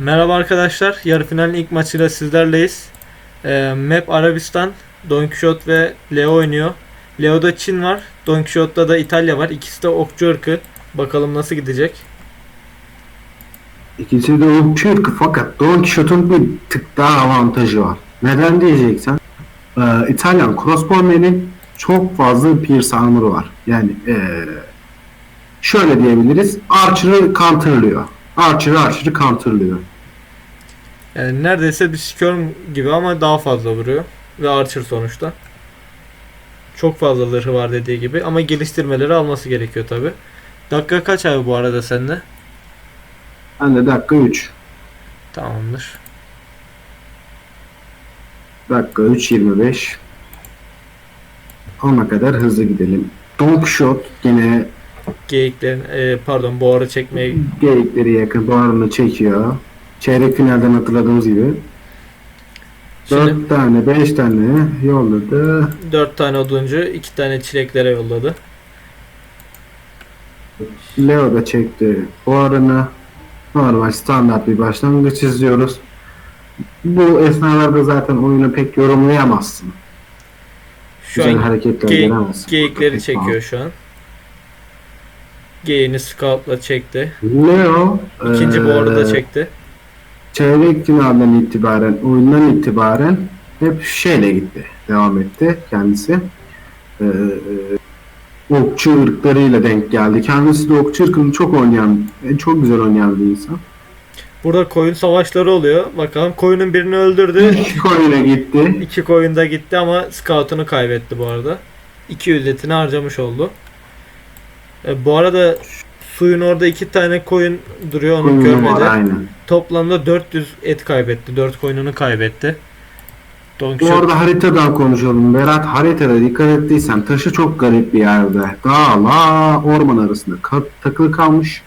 Merhaba arkadaşlar. Yarı finalin ilk maçıyla sizlerleyiz. Ee, Map Arabistan, Don Quixote ve Leo oynuyor. Leo'da Çin var. Don Quixote'da da İtalya var. İkisi de okçu ırkı. Bakalım nasıl gidecek. İkisi de okçu ırkı fakat Don Quixote'un bir tık daha avantajı var. Neden diyeceksen e, İtalyan crossbowmen'in çok fazla pierce armor'ı var. Yani e, şöyle diyebiliriz Archer'ı counterlıyor. Archer'ı Archer'ı counterlıyor. Yani neredeyse bir Skirm gibi ama daha fazla vuruyor. Ve Archer sonuçta. Çok fazla zırhı var dediği gibi. Ama geliştirmeleri alması gerekiyor tabi. Dakika kaç abi bu arada sende? Ben de dakika 3. Tamamdır. Dakika 3.25. Ona kadar hızlı gidelim. Don Quixote yine Geyiklerin, e, pardon boğarı çekmeye geyikleri yakın bağrını çekiyor. Çeyrek finalden hatırladığımız gibi. Şimdi 4 tane 5 tane yolladı. 4 tane oduncu, 2 tane çileklere yolladı. Leo da çekti buharını. Normal standart bir başlangıç izliyoruz. Bu esnalarda zaten oyunu pek yorumlayamazsın. Şu Güzel an hareketler geyik- göremezsin. geyikleri Pek çekiyor şu an. Geyiğini scoutla çekti. Leo İkinci eee, boğarı da çekti. Çeyrek finalden itibaren, oyundan itibaren hep şeyle gitti. Devam etti kendisi. Ee, okçu ırklarıyla denk geldi. Kendisi de okçu ırkını çok oynayan, e, çok güzel oynayan bir insan. Burada koyun savaşları oluyor. Bakalım koyunun birini öldürdü. İlk oyuna gitti. İki koyun da gitti ama scout'unu kaybetti bu arada. 200 etini harcamış oldu. E, bu arada suyun orada iki tane koyun duruyor onu görmedi. var aynen. Toplamda 400 et kaybetti. 4 koyununu kaybetti. Don Bu arada haritadan konuşalım. Berat haritada dikkat ettiysen taşı çok garip bir yerde. Dağla orman arasında takılı kalmış.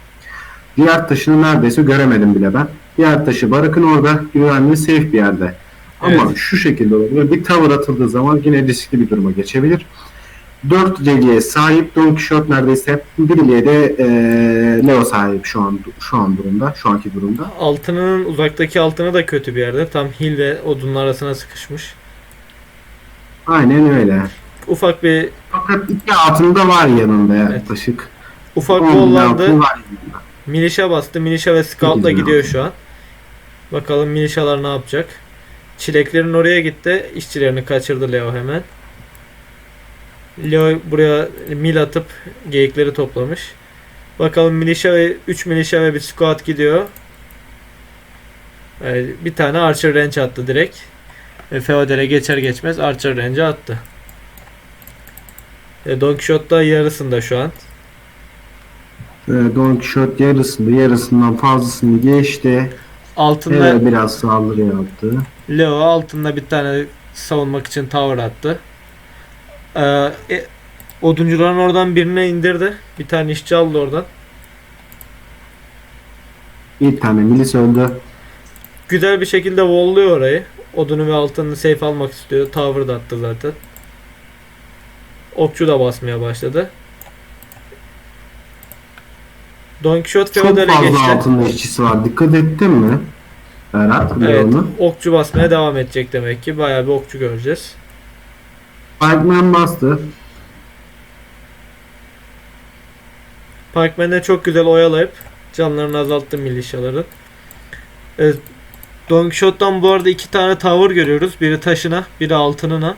Diğer taşını neredeyse göremedim bile ben. Diğer taşı barıkın orada güvenli safe bir yerde. Ama Evet. şu şekilde olabilir. Bir tavır atıldığı zaman yine riskli bir duruma geçebilir. 4 reliğe sahip Don Quixote neredeyse bir reliğe de eee, Leo sahip şu an şu an durumda, şu anki durumda. altının uzaktaki altını da kötü bir yerde. Tam hil ve odunun arasına sıkışmış. Aynen öyle. Ufak bir Fakat iki altında var yanında Evet. yaklaşık. ufak 10 bollandı. Milişa bastı. Milişa ve Scout'la gidiyor şu an. Bakalım Milişalar ne yapacak. Çileklerin oraya gitti. İşçilerini kaçırdı Leo hemen. Leo buraya mil atıp geyikleri toplamış. Bakalım Milişa ve 3 Milişa ve bir Scout gidiyor. Ee, bir tane Archer Range attı direkt. Feodal'e geçer geçmez Archer Range attı. E, Don Quixote da yarısında şu an. Ee, Don Quixote yarısında yarısından fazlasını geçti. Altında biraz saldırı yaptı. Leo altında bir tane savunmak için tower attı. Ee, e, oduncuların oradan birine indirdi. Bir tane işçi aldı oradan. Bir tane milis öldü. Güzel bir şekilde wall'luyor orayı. Odunu ve altını safe almak istiyor. Tower da attı zaten. Okçu da basmaya başladı. Don Quixote Çok fazla geçti. altında işçisi var. Dikkat ettin mi? Berat, Evet, Leon'u. okçu basmaya devam edecek demek ki. Bayağı bir okçu göreceğiz. Pikeman bastı. Parkman'de çok güzel oyalayıp canlarını azalttı milişaların. Evet, Don Quixote'dan bu arada iki tane tower görüyoruz. Biri taşına, biri altınına.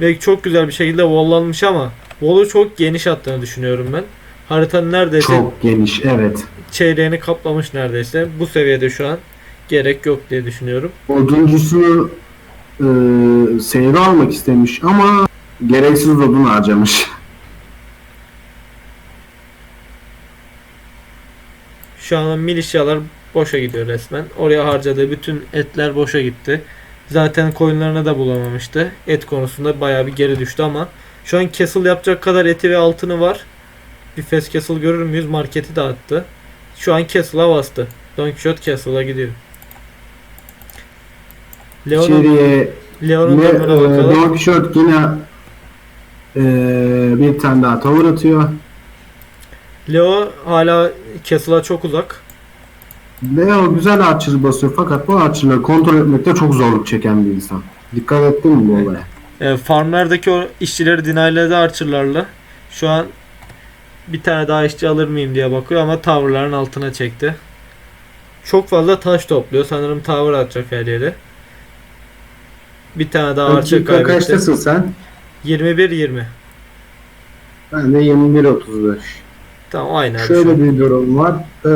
Ve çok güzel bir şekilde walllanmış ama wall'u çok geniş attığını düşünüyorum ben. Haritanın neredeyse Çok geniş, evet. çeyreğini kaplamış neredeyse. Bu seviyede şu an gerek yok diye düşünüyorum. Oduncusunu e, seyre almak istemiş ama gereksiz odun harcamış. Şu an milişyalar boşa gidiyor resmen. Oraya harcadığı bütün etler boşa gitti. Zaten koyunlarını da bulamamıştı. Et konusunda bayağı bir geri düştü ama şu an castle yapacak kadar eti ve altını var. Bir fast castle görür müyüz? Marketi dağıttı. Şu an castle'a bastı. Don Quixote castle'a gidiyor. Leon'un İçeriye Leon'un e, bakalım. Don Quixote yine e, bir tane daha tavır atıyor. Leo hala castle'a çok uzak. Leo güzel archer basıyor fakat bu archer'ları kontrol etmekte çok zorluk çeken bir insan. Dikkat ettin mi bu olaya? E, farmlardaki o işçileri denialedi Archer'larla. Şu an bir tane daha işçi alır mıyım diye bakıyor ama tower'ların altına çekti. Çok fazla taş topluyor. Sanırım tower atacak her yere. Bir tane daha Archer Dakika kaybetti. kaçtasın sen? 21-20. Ben de 21.35. Tamam aynı abi Şöyle bir durum var. Ee,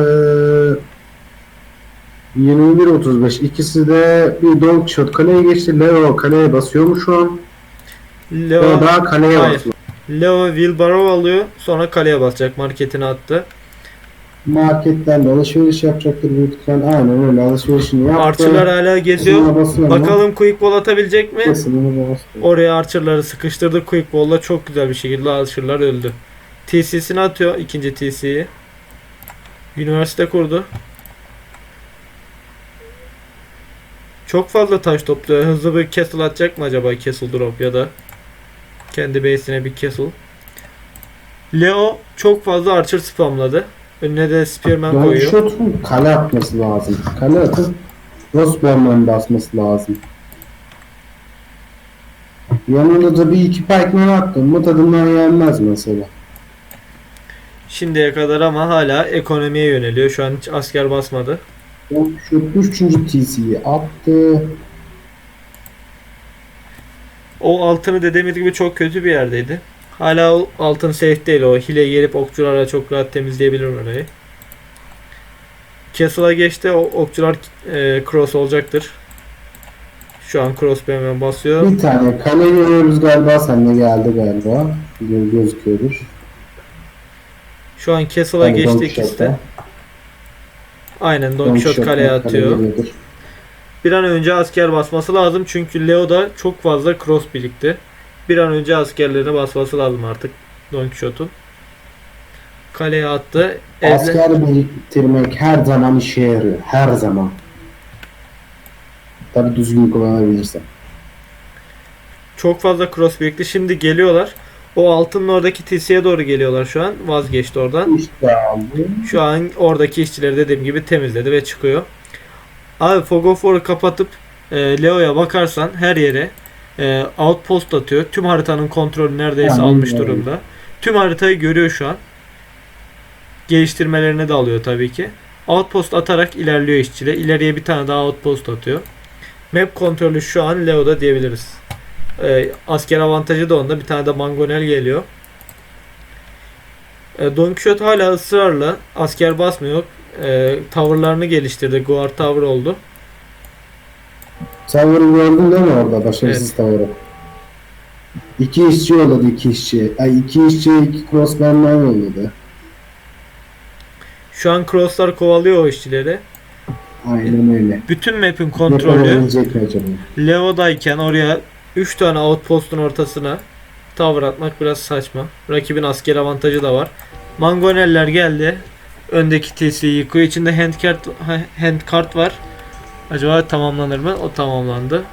21.35 ikisi de bir Don Quixote kaleye geçti. Leo kaleye basıyor mu şu an? Leo Leo, daha kaleye basıyor. Leo wheelbarrow alıyor. Sonra kaleye basacak. Marketini attı. Marketten de alışveriş yapacaktır büyük ihtimal. Aynen öyle alışverişini yaptı. Archer'lar hala geziyor. Bakalım quick ball atabilecek mi? Oraya Archer'ları sıkıştırdı. Quick ball'la çok güzel bir şekilde Archer'lar öldü. TC'sini atıyor. ikinci TC'yi. Üniversite kurdu. Çok fazla taş topluyor. Hızlı bir castle atacak mı acaba? Castle drop ya da kendi base'ine bir castle. Leo çok fazla Archer spamladı. Önüne de Spearman Don koyuyor. Quixote'un kale atması lazım. Kale atıp Rosborn'dan basması lazım. Yanında da bir iki pikeman attın mı tadından yenmez mesela. Şimdiye kadar ama hala ekonomiye yöneliyor. Şu an hiç asker basmadı. Quixote 3. TC'yi attı. O altını dediğimiz gibi çok kötü bir yerdeydi. Hala altın safe değil o. Hile gelip okçularla çok rahat temizleyebilir orayı. Castle'a geçti. O okçular e, cross olacaktır. Şu an cross hemen basıyor. Bir tane kale görüyoruz galiba. Sen de geldi galiba. Gö- Gözüküyordur. Şu an Castle'a Yani geçti ikisi de. Aynen Don Quixote kaleye kale atıyor. geliyordur. Bir an önce asker basması lazım çünkü Leo'da çok fazla cross birikti. Bir an önce askerlerine basması lazım artık Don Quixote'un. Kaleye attı. Ezle- Asker biriktirmek her zaman işe yarıyor. Her zaman. Tabi düzgün kullanabilirsen. Çok fazla cross birikti. Şimdi geliyorlar. O altının oradaki TC'ye doğru geliyorlar şu an. Vazgeçti oradan. İşte aldı. Şu an oradaki işçileri dediğim gibi temizledi ve çıkıyor. Abi Fog of War'ı kapatıp e, Leo'ya bakarsan her yere e, outpost atıyor. Tüm haritanın kontrolü neredeyse Aynen almış öyle. durumda. Tüm haritayı görüyor şu an. Geliştirmelerini de alıyor tabii ki. Outpost atarak ilerliyor işçiler. İleriye bir tane daha outpost atıyor. Map kontrolü şu an Leo'da diyebiliriz. E, asker avantajı da onda. Bir tane de Mangonel geliyor. E, Don Quixote hala ısrarla asker basmıyor. E, tavırlarını geliştirdi. Guard tavır oldu. Tower'ı gördün değil mi orada? Başarısız Tower'ı. İki işçi yolladı iki işçi. Ay iki işçi iki crossband'dan yolladı. Şu an crosslar kovalıyor o işçileri. Aynen öyle. Bütün map'in kontrolü? Leo'dayken oraya 3 tane outpost'un ortasına tower atmak biraz saçma. Rakibin asker avantajı da var. Mangoneller geldi. Öndeki TC'yi yıkıyor. İçinde handcart, handcart var. Acaba tamamlanır mı? O tamamlandı.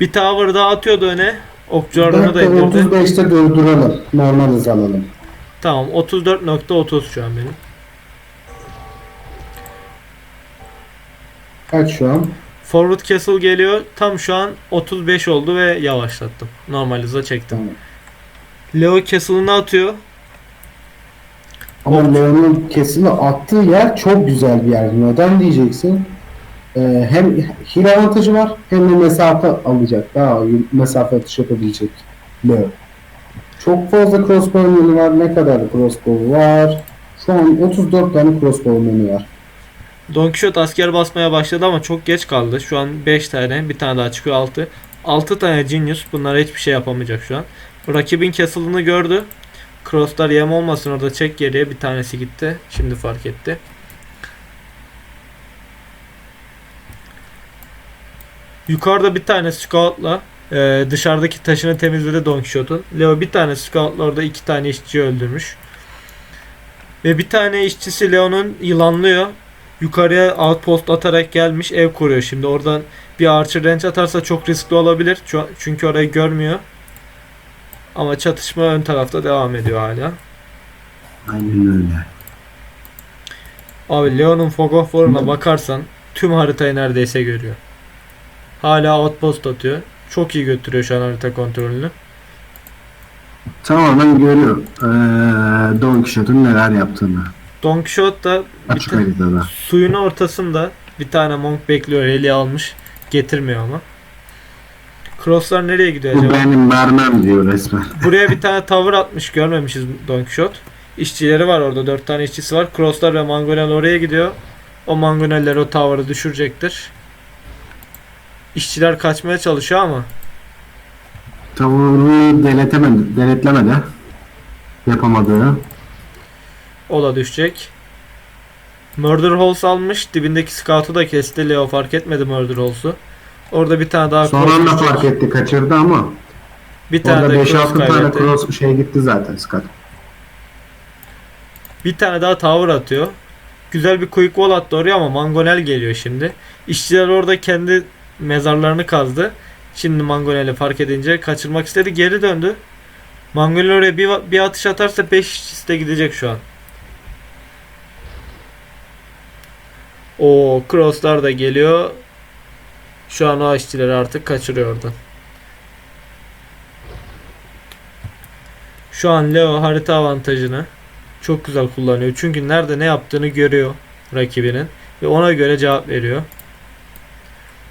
Bir tower daha atıyordu öne. Okçularını da indirdi. 35'te durduralım. Normal hız alalım. Tamam 34.30 şu an benim. Kaç şu an? Forward Castle geliyor. Tam şu an 35 oldu ve yavaşlattım. Normal hıza çektim. Tamam. Leo Castle'ını atıyor. Ama Leon'un kesimi attığı yer çok güzel bir yer. Neden diyeceksin? Ee, hem hile avantajı var hem de mesafe alacak. Daha mesafe atış yapabilecek Leo. Çok fazla crossbow menü var. Ne kadar crossbow var? Şu an 34 tane crossbow menü var. Don Quixote asker basmaya başladı ama çok geç kaldı. Şu an 5 tane. Bir tane daha çıkıyor 6. 6 tane Genius. Bunlar hiçbir şey yapamayacak şu an. Rakibin Castle'ını gördü. Crosslar yem olmasın orada çek geriye. Bir tanesi gitti. Şimdi fark etti. Yukarıda bir tane scoutla e, dışarıdaki taşını temizledi Don Quixote'un. Leo bir tane scoutla orada iki tane işçi öldürmüş. Ve bir tane işçisi Leo'nun yılanlıyor. Yukarıya outpost atarak gelmiş ev kuruyor şimdi. Oradan bir archer range atarsa çok riskli olabilir. Çünkü orayı görmüyor. Ama çatışma ön tarafta devam ediyor hala. Aynen öyle. Abi Leon'un Fog of War'una bakarsan tüm haritayı neredeyse görüyor. Hala outpost atıyor. Çok iyi götürüyor şu an harita kontrolünü. Tamamen görüyor ee, Don Quixote'un neler yaptığını. Don Quixote da Açık haritada. suyun ortasında bir tane monk bekliyor. Eli almış. Getirmiyor ama. Crosslar nereye gidiyor Bu acaba? benim mermem diyor resmen. Buraya bir tane tavır atmış görmemişiz Don Quixote. İşçileri var orada. Dört tane işçisi var. Crosslar ve Mangonel oraya gidiyor. O Mangoneller o tavırı düşürecektir. İşçiler kaçmaya çalışıyor ama Tavuğunu denetemedi, denetlemedi. Yapamadığı. o da düşecek. Murder Holes almış. Dibindeki scout'u da kesti. Leo fark etmedi Murder Holes'u. Orada bir tane daha Sonra da fark etti kaçırdı ama Bir tane orada de cross 5-6 tane cross şey gitti zaten Scott. Bir tane daha tower atıyor. Güzel bir quick wall attı oraya ama Mangonel geliyor şimdi. İşçiler orada kendi mezarlarını kazdı. Şimdi Mangonel'i fark edince kaçırmak istedi. Geri döndü. Mangonel oraya bir, bir atış atarsa 5 işçisi de gidecek şu an. O crosslar da geliyor. Şu an o işçileri artık kaçırıyor oradan. Şu an Leo harita avantajını çok güzel kullanıyor. Çünkü nerede ne yaptığını görüyor rakibinin ve ona göre cevap veriyor.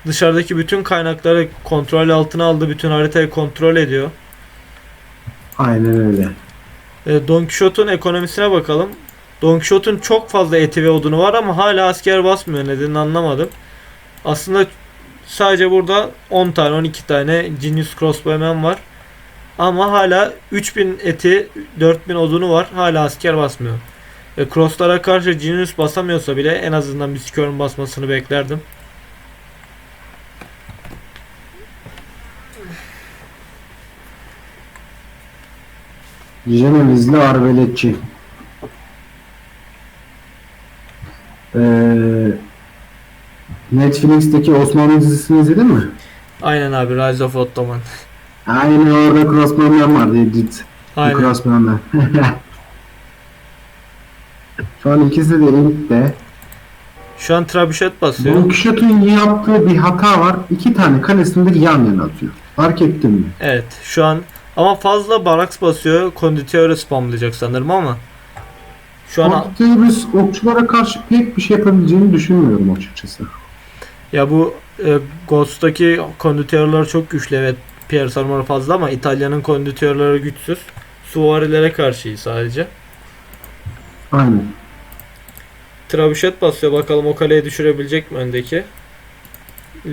Dışarıdaki bütün kaynakları kontrol altına aldı. Bütün haritayı kontrol ediyor. Aynen öyle. E, Don Quixote'un ekonomisine bakalım. Don Quixote'un çok fazla eti ve odunu var ama hala asker basmıyor. Nedenini anlamadım. Aslında sadece burada 10 tane 12 tane Genius Crossbowman var. Ama hala 3000 eti 4000 odunu var. Hala asker basmıyor. E, crosslara karşı Genius basamıyorsa bile en azından bir Skirm basmasını beklerdim. Cenevizli arbeletçi. Ee, Netflix'teki Osmanlı dizisini izledin mi? Aynen abi Rise of Ottoman. Aynen orada Crossbowman vardı Edit. Aynen. Crossbowman. Şu an ikisi de elimde. Şu an Don basıyor. Quixote'un yaptığı bir hata var. İki tane kalesinde yan yana atıyor. Fark ettin mi? Evet şu an ama fazla baraks basıyor. Konditörü spamlayacak sanırım ama. Şu an Octavius okçulara karşı pek bir şey yapabileceğini düşünmüyorum açıkçası. ya bu e, Ghost'taki konditörler çok güçlü evet. Pierce armor fazla ama İtalya'nın konditörleri güçsüz. Suvarilere karşı sadece. Aynen. Trebuchet basıyor bakalım o kaleyi düşürebilecek mi öndeki.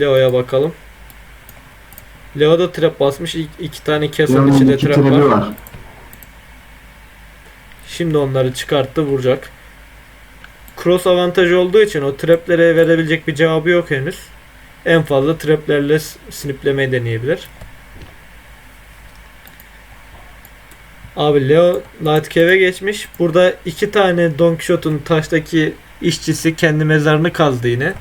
Leo'ya bakalım. Leo da trap basmış. İki, iki tane kesin Leon'un içinde trap var. var. Şimdi onları çıkarttı vuracak. Cross avantajı olduğu için o traplere verebilecek bir cevabı yok henüz. En fazla traplerle sniplemeyi deneyebilir. Abi Leo Night Cave'e geçmiş. Burada iki tane Don Quixote'un taştaki işçisi kendi mezarını kazdı yine.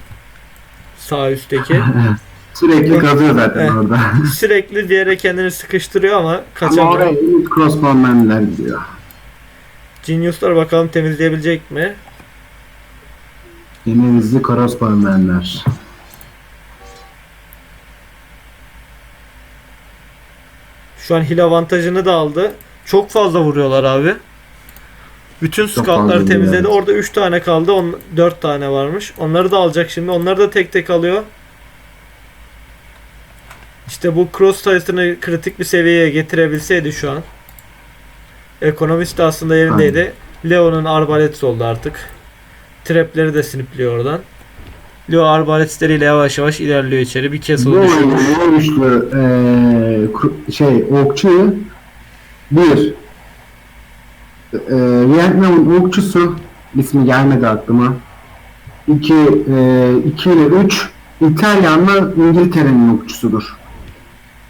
Sağ üstteki. Sürekli kazıyor zaten Eh. orada. Sürekli bir yere kendini sıkıştırıyor ama Ama kaçamıyor. oraya ilk crossbowmenler gidiyor. Genius'lar bakalım temizleyebilecek mi? Denizli crossbowmenler. Şu an hil avantajını da aldı. Çok fazla vuruyorlar abi. Bütün scoutları temizledi. Orada 3 tane kaldı. 4 tane varmış. Onları da alacak şimdi. Onları da tek tek alıyor. İşte bu cross sayısını kritik bir seviyeye getirebilseydi şu an. Ekonomist de aslında yerindeydi. Leo'nun arbaleti oldu artık. Trapleri de snipliyor oradan. Leo arbaletleriyle yavaş yavaş ilerliyor içeri. Bir kez oyunun güçlü eee, ku- şey okçu bir eee Vietnam'ın okçusu ismi gelmedi aklıma. İki, eee, iki ile üç İtalyanla İngiltere'nin okçusudur.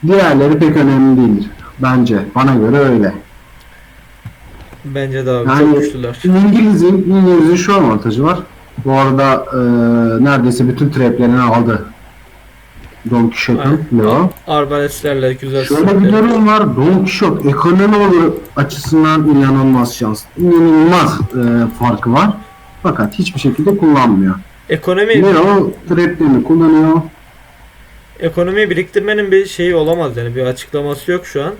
Diğerleri pek önemli değildir. Bence. Bana göre öyle. Bence de abi Yani- çok güçlüler. İngiliz'in İngiliz'in şu avantajı var. Bu arada eee, neredeyse bütün traplerini aldı. Don Quixote'un Leo. Arbaletlerle güzel Şöyle bir durum var. Don Quixote ekonomi olur açısından inanılmaz şans. İnanılmaz eee, farkı var. Fakat hiçbir şekilde kullanmıyor. Ekonomi Leo traplerini kullanıyor. Ekonomiyi biriktirmenin bir şeyi olamaz yani bir açıklaması yok şu an.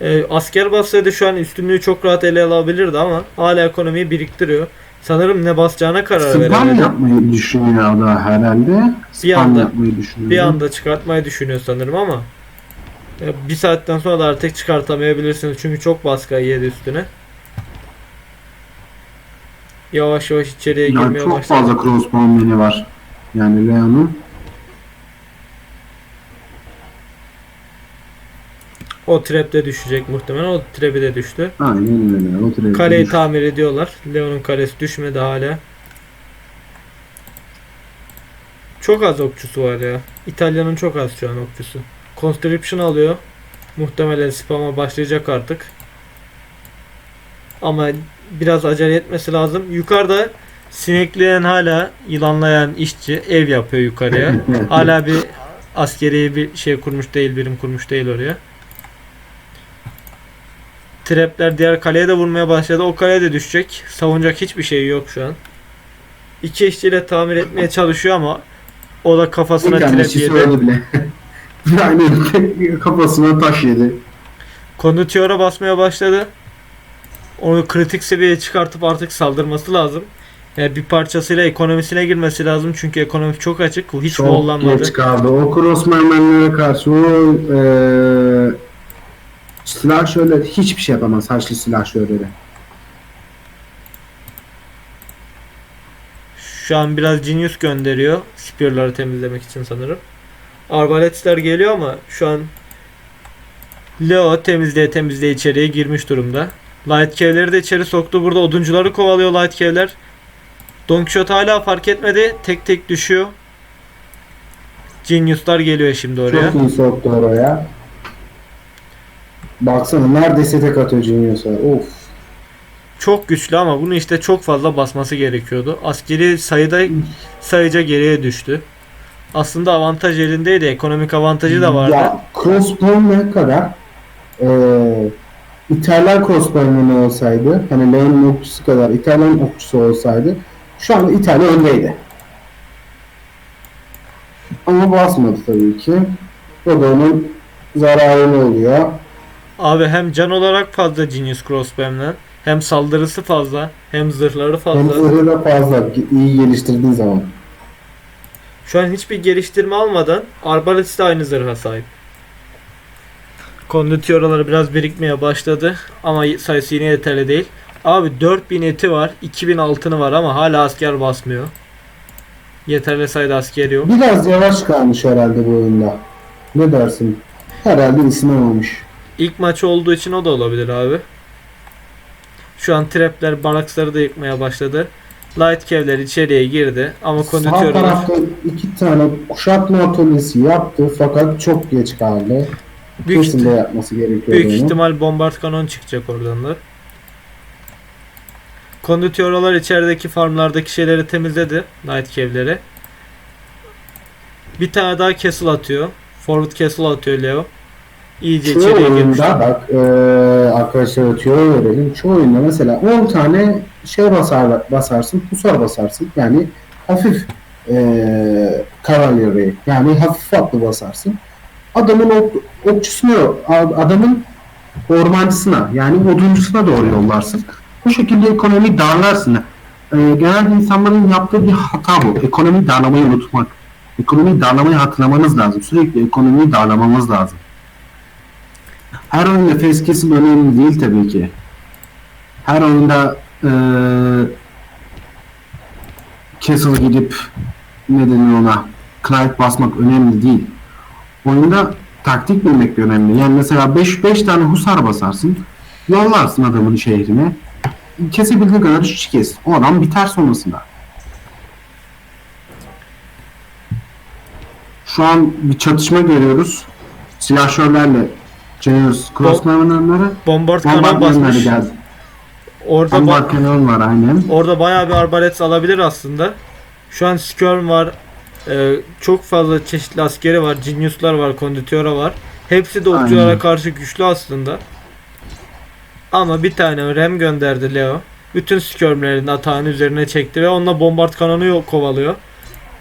Ee, asker bassaydı şu an üstünlüğü çok rahat ele alabilirdi ama hala ekonomiyi biriktiriyor. Sanırım ne basacağına karar Spam veremedi. yapmayı düşünüyor da herhalde. Bir Spam anda- yapmayı düşünüyor. Bir anda çıkartmayı düşünüyor sanırım ama e, bir saatten sonra da artık çıkartamayabilirsiniz çünkü çok baskı yedi üstüne. Yavaş yavaş içeriye yani girmeye çok başladı. fazla crossbowman'i var. Yani Leo'nun. O trap de düşecek muhtemelen. O trap'i de düştü. Aynen öyle. O trap'i Kaleyi düş- tamir ediyorlar. Leon'un kalesi düşmedi hala. Çok az okçusu var ya. İtalya'nın çok az şu an okçusu. Conscription alıyor. Muhtemelen spam'a başlayacak artık. Ama biraz acele etmesi lazım. Yukarıda sinekleyen hala yılanlayan işçi ev yapıyor yukarıya. Hala bir askeri bir şey kurmuş değil, birim kurmuş değil oraya. Trapler diğer kaleye de vurmaya başladı. O kaleye de düşecek. Savunacak hiçbir şey yok şu an. İki işçiyle tamir etmeye çalışıyor ama o da kafasına Bir trap yedi. bile. yani kafasına taş yedi. Kondutiyora basmaya başladı. Onu kritik seviyeye çıkartıp artık saldırması lazım. Yani bir parçasıyla ekonomisine girmesi lazım çünkü ekonomi çok açık. Hiç Çok bollanmadı. geç kaldı. O crossbowman'lere karşı o eee silahşörler hiçbir şey yapamaz. Haçlı silahşörleri. Şu an biraz Genius gönderiyor. Spear'ları temizlemek için sanırım. Arbaletler geliyor ama şu an Leo temizleye temizleye içeriye girmiş durumda. Light Cave'leri de içeri soktu. Burada oduncuları kovalıyor Light Cave'ler. Don Quixote hala fark etmedi. Tek tek düşüyor. Genius'lar geliyor şimdi oraya. Çok iyi soktu oraya. Baksana neredeyse tek atıyor Genius'a. Of. Çok güçlü ama bunu işte çok fazla basması gerekiyordu. Askeri sayıda sayıca geriye düştü. Aslında avantaj elindeydi. Ekonomik avantajı da vardı. Ya crossbow ne kadar eee İtalyan crossbowman olsaydı hani Leon'un okçusu kadar İtalyan okçusu olsaydı şu anda İtalya öndeydi. Ama basmadı tabii ki. O da onun zararını oluyor. Abi hem can olarak fazla Genius Crossbow'den hem saldırısı fazla hem zırhları Hem fazla. zırhı da fazla iyi geliştirdiğin zaman. Şu an hiçbir geliştirme almadan Arbalest de aynı zırha sahip. Kondityoraları biraz birikmeye başladı ama sayısı yine yeterli değil. Abi 4000 eti var, 2000 altını var ama hala asker basmıyor. Yeterli sayıda asker yok. Biraz yavaş kalmış herhalde bu oyunda. Ne dersin? Herhalde ısınamamış. İlk maç olduğu için o da olabilir abi. Şu an trapler baraksları da yıkmaya başladı. Light kevler içeriye girdi ama Sağ konditörler tarafta iki tane kuşatma atölyesi yaptı fakat çok geç kaldı. büyük, Kesin yapması gerekiyordu büyük onu. ihtimal bombard kanon çıkacak oradan da. Konditörler içerideki farmlardaki şeyleri temizledi. Light kevleri. Bir tane daha castle atıyor. Forward castle atıyor Leo. İyice Çoğu içeriye girmiş. oyunda bak eee arkadaşlar tüyo verelim. Çoğu oyunda mesela 10 tane şey basar, basarsın, pusar basarsın. Yani hafif eee cavalry yani hafif atlı basarsın. Adamın ok, okçusuna, adamın ormancısına yani oduncusuna doğru yollarsın. Bu şekilde ekonomiyi darlarsın. Eee genelde insanların yaptığı bir hata bu. Ekonomiyi darlamayı unutmak. Ekonomiyi darlamayı hatırlamanız lazım. Sürekli ekonomiyi darlamamız lazım. Her oyunda face kesim önemli değil tabii ki. Her oyunda eee Castle gidip ne denir ona Clive basmak önemli değil. Oyunda taktik bilmek de önemli. Yani mesela 5 5 tane husar basarsın. Yollarsın adamın şehrine. Kesebildiğin kadar işçi kes. O adam biter sonrasında. Şu an bir çatışma görüyoruz. Silahşörlerle Generous Crossman'ları Bombard kanon basmış. geldi. Orada ba- Bombard kanon var aynen. Orada bayağı bir arbalet alabilir aslında. Şu an Skirm var. Ee, çok fazla çeşitli askeri var. Genius'lar var. Konditiyora var. Hepsi de okçulara karşı güçlü aslında. Ama bir tane rem gönderdi Leo. Bütün skirmlerin atağın üzerine çekti ve onunla bombard kanonu kovalıyor.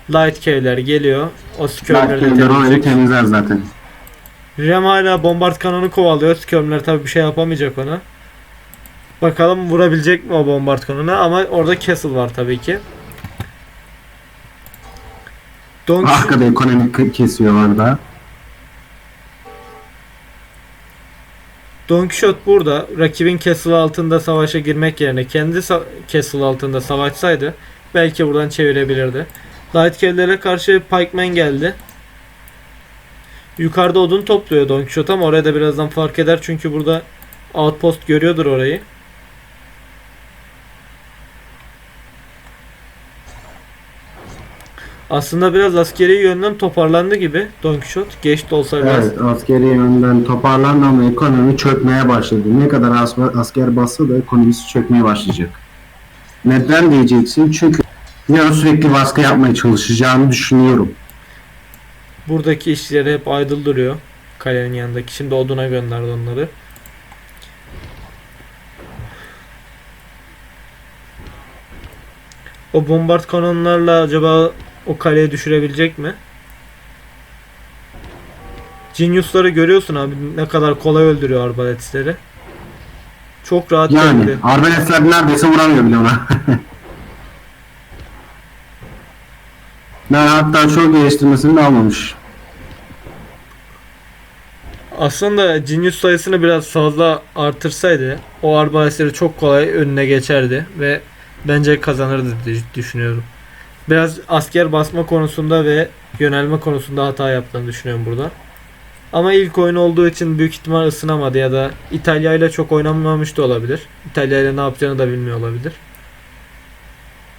Light cave'ler geliyor. O temizleyecek. temizler zaten. Rem hala bombard kanonu kovalıyor. Skirmler tabi bir şey yapamayacak ona. Bakalım vurabilecek mi o bombard kanonu ama orada castle var tabii ki. Don Arkada ekonomik kesiyor orada. Don Quixote burada rakibin castle altında savaşa girmek yerine kendi castle altında savaşsaydı belki buradan çevirebilirdi. Light Cave'lere karşı Pikeman geldi. Yukarıda odun topluyor Don Quixote ama oraya da birazdan fark eder çünkü burada outpost görüyordur orayı. Aslında biraz askeri yönden toparlandı gibi Don Quixote. Geç de olsa biraz. Evet askeri yönden toparlandı ama ekonomi çökmeye başladı. Ne kadar as- asker bassa da ekonomisi çökmeye başlayacak. Neden diyeceksin? Çünkü Leo sürekli baskı yapmaya çalışacağını düşünüyorum. Buradaki işçileri hep aydıl duruyor. Kalenin yanındaki. Şimdi oduna gönderdi onları. O bombard kanonlarla acaba o kaleye düşürebilecek mi? Genius'ları görüyorsun abi ne kadar kolay öldürüyor arbalestleri. Çok rahat Yani öldü. arbeletler neredeyse vuramıyor bile ona. ben hatta çok geliştirmesini de almamış. Aslında Genius sayısını biraz fazla artırsaydı o arbalestleri çok kolay önüne geçerdi ve bence kazanırdı diye düşünüyorum. Biraz asker basma konusunda ve yönelme konusunda hata yaptığını düşünüyorum burada. Ama ilk oyun olduğu için büyük ihtimal ısınamadı ya da İtalya ile çok oynamamış da olabilir. İtalya ile ne yapacağını da bilmiyor olabilir.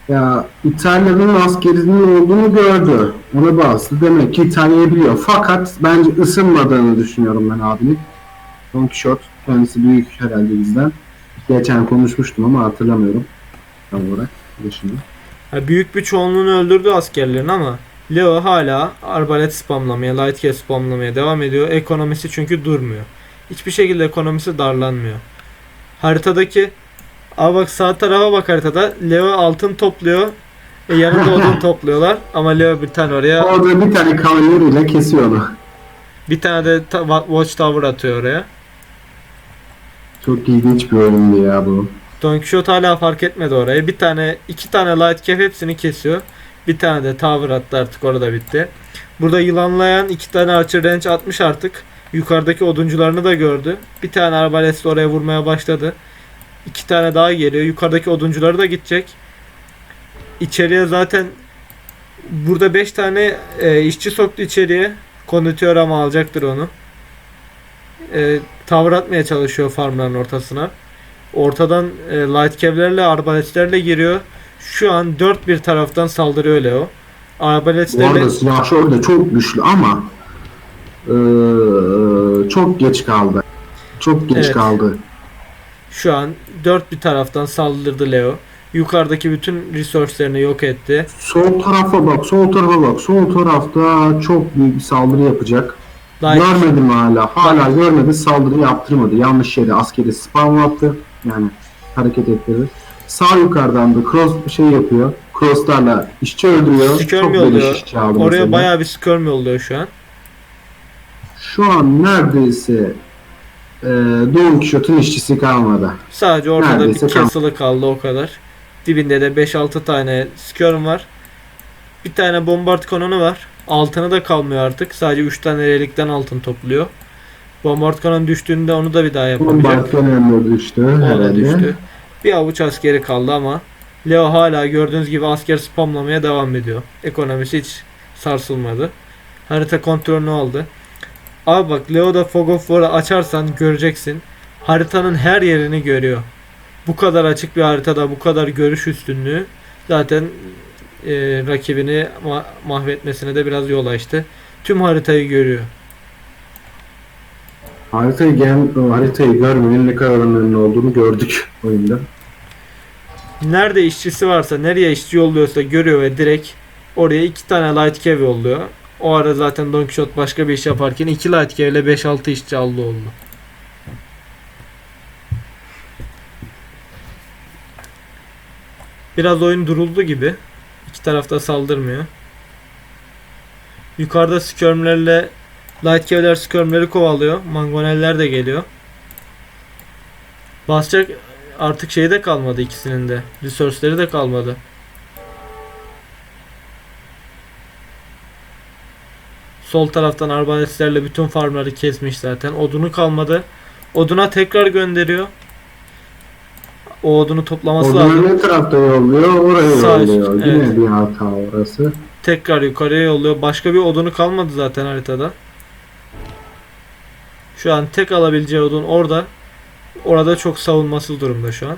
Ya İtalya'nın askerinin olduğunu gördü. Ona bastı. Demek ki İtalya'yı biliyor. Fakat bence ısınmadığını düşünüyorum ben abinin. Don Quixote kendisi büyük herhalde bizden. Geçen konuşmuştum ama hatırlamıyorum. Tam olarak. Dışında. Ha, büyük bir çoğunluğunu öldürdü askerlerin ama Leo hala arbalet spamlamaya, light case spamlamaya devam ediyor. Ekonomisi çünkü durmuyor. Hiçbir şekilde ekonomisi darlanmıyor. Haritadaki Aa bak sağ tarafa bak haritada. Leo altın topluyor. E, yanında odun topluyorlar. Ama Leo bir tane oraya Orada bir tane kavaleriyle kesiyor onu. bir tane de ta- wa- watchtower atıyor oraya. Çok ilginç bir oyundu ya bu. Don Quixote hala fark etmedi orayı. Bir tane, iki tane light cap hepsini kesiyor. Bir tane de tower attı artık orada bitti. Burada yılanlayan iki tane archer range atmış artık. Yukarıdaki oduncularını da gördü. Bir tane arbalest oraya vurmaya başladı. İki tane daha geliyor. Yukarıdaki oduncuları da gidecek. İçeriye zaten burada 5 tane e, işçi soktu içeriye. Konditör ama alacaktır onu. E, tower atmaya çalışıyor farmların ortasına. Ortadan e, light kevlerle arbaletlerle giriyor. Şu an dört bir taraftan saldırıyor Leo. Bu Arbaletlerle arada silahşör de çok güçlü ama eee, çok geç kaldı. Çok geç Evet. kaldı. Şu an dört bir taraftan saldırdı Leo. Yukarıdaki bütün resource'lerini yok etti. Sol tarafa bak, sol tarafa bak. Sol tarafta çok büyük bir saldırı yapacak. Light, Görmedim hala. Hala görmedi. Saldırı yaptırmadı. Yanlış yere askeri spam yaptı. Yani hareket ettirdi. Sağ yukarıdan da cross şey yapıyor. Crosslarla işçi öldürüyor. Skirm çok yolluyor. işçi aldı oraya mesela. bayağı bir skirm yolluyor şu an. Şu an neredeyse e, Don Quixote'un işçisi kalmadı. Sadece ortada Neredeyse bir castle'ı kaldı o kadar. Dibinde de 5-6 tane skirm var. Bir tane bombard kanonu var. Altını da kalmıyor artık. Sadece 3 tane relikten altın topluyor. Bombard kanon düştüğünde onu da bir daha yapamayacak. Bombard önemli düştü O da düştü. Bir avuç askeri kaldı ama Leo hala gördüğünüz gibi asker spamlamaya devam ediyor. Ekonomisi hiç sarsılmadı. Harita kontrolünü aldı. Abi bak Leo'da Fog of War'ı açarsan göreceksin. Haritanın her yerini görüyor. Bu kadar açık bir haritada bu kadar görüş üstünlüğü zaten e, rakibini ma- mahvetmesine de biraz yol açtı. Tüm haritayı görüyor. Haritayı, gen, haritayı görmenin ne kadar önemli olduğunu gördük oyunda. Nerede işçisi varsa, nereye işçi yolluyorsa görüyor ve direkt oraya iki tane light cave yolluyor. O ara zaten Don Quixote başka bir iş yaparken iki light cave ile 5-6 işçi aldı oldu. Biraz oyun duruldu gibi. İki tarafta saldırmıyor. Yukarıda skirmlerle Light Cavalry skirmleri kovalıyor. Mangoneller de geliyor. Basacak artık şey de kalmadı ikisinin de. Resource'leri de kalmadı. Sol taraftan arbalestlerle bütün farmları kesmiş zaten. Odunu kalmadı. Oduna tekrar gönderiyor. O odunu toplaması lazım. Odunu ne tarafta yolluyor? Oraya Sağ üst, yolluyor. Yine evet. bir hata orası. Tekrar yukarıya yolluyor. Başka bir odunu kalmadı zaten haritada. Şu an tek alabileceği odun orada. Orada çok savunmasız durumda şu an.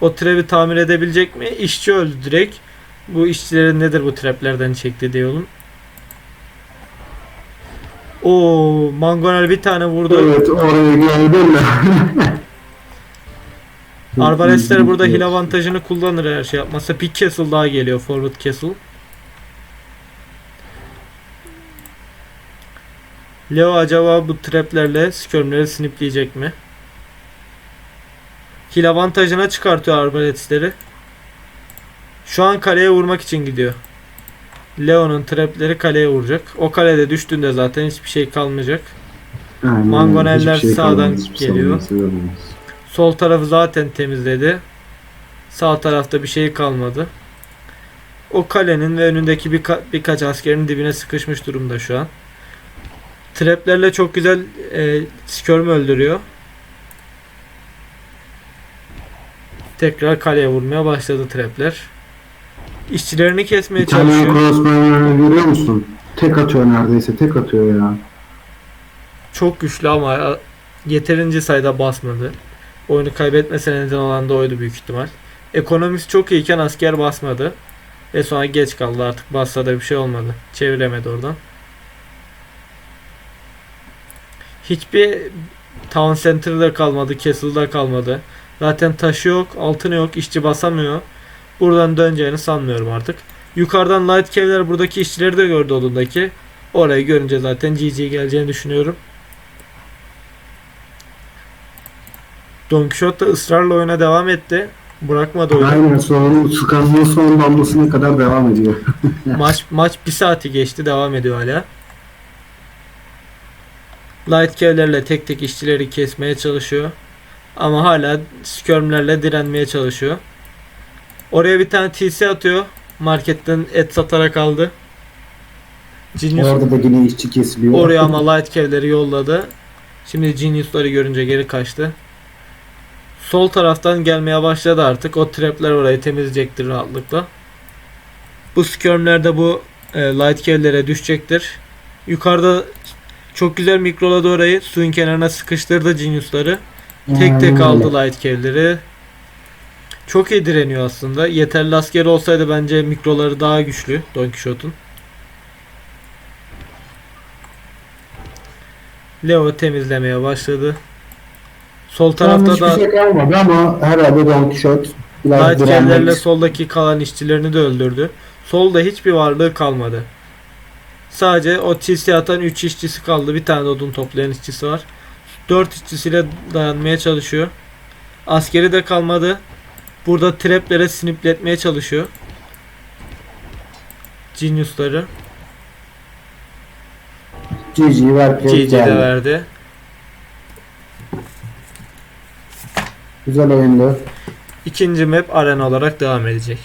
O trebi tamir edebilecek mi? İşçi öldü direkt. Bu işçilerin nedir bu traplerden çekti yolun. O Mangonel bir tane vurdu. Evet oraya geldim de. Arbalestler burada hil avantajını kullanır eğer şey yapmazsa. Pick Castle daha geliyor. Forward Castle. Leo acaba bu traplerle skirmleri snipleyecek mi? Hil avantajına çıkartıyor arbalestleri. Şu an kaleye vurmak için gidiyor. Leo'nun trapleri kaleye vuracak. O kalede düştüğünde zaten hiçbir şey kalmayacak. Aynen, Mangoneller şey sağdan kalmaz, geliyor. Sol tarafı zaten temizledi. Sağ tarafta bir şey kalmadı. O kalenin ve önündeki birka- birkaç askerin dibine sıkışmış durumda şu an. Traplerle çok güzel e, skirm öldürüyor. Tekrar kaleye vurmaya başladı trapler. İşçilerini kesmeye İtalyan çalışıyor. crossman'ını görüyor musun? Tek atıyor neredeyse. Tek atıyor ya. Çok güçlü ama yeterince sayıda basmadı. Oyunu kaybetmesine neden olan da oydu büyük ihtimal. Ekonomisi çok iyiyken asker basmadı. Ve sonra geç kaldı artık bassa da bir şey olmadı. Çeviremedi oradan. Hiçbir town center'da kalmadı, castle'da kalmadı. Zaten taşı yok, altını yok, işçi basamıyor. Buradan döneceğini sanmıyorum artık. Yukarıdan Light Cave'ler buradaki işçileri de gördü odundaki. Orayı görünce zaten GG geleceğini düşünüyorum. Don Quixote da ısrarla oyuna devam etti. Bırakmadı oyunu. Aynen son skandalın son damlasına kadar devam ediyor. maç maç bir saati geçti devam ediyor hala. Light Cave'lerle tek tek işçileri kesmeye çalışıyor. Ama hala skirmlerle direnmeye çalışıyor. Oraya bir tane TC atıyor. Marketten et satarak aldı. Genius Orada da yine işçi kesiliyor. oraya ama Light Cave'leri yolladı. Şimdi Genius'ları görünce geri kaçtı. Sol taraftan gelmeye başladı artık. O trapler orayı temizleyecektir rahatlıkla. Bu skirmler de bu e, light cave'lere düşecektir. Yukarıda çok güzel mikroladı orayı. Suyun kenarına sıkıştırdı Genius'ları. Tek tek aldı light cave'leri. Çok iyi direniyor aslında. Yeterli asker olsaydı bence mikroları daha güçlü Don Quixote'un. Leo temizlemeye başladı. Sol tarafta da şey kalmadı ama herhalde Don Quixote biraz direnmek soldaki kalan işçilerini de öldürdü. Solda hiçbir varlığı kalmadı. Sadece o TC atan 3 işçisi kaldı. Bir tane odun toplayan işçisi var. 4 işçisiyle dayanmaya çalışıyor. Askeri de kalmadı. Burada traplere snipletmeye çalışıyor. Genius'ları. GG ver GG de verdi. Güzel oyundu. İkinci map arena olarak devam edecek.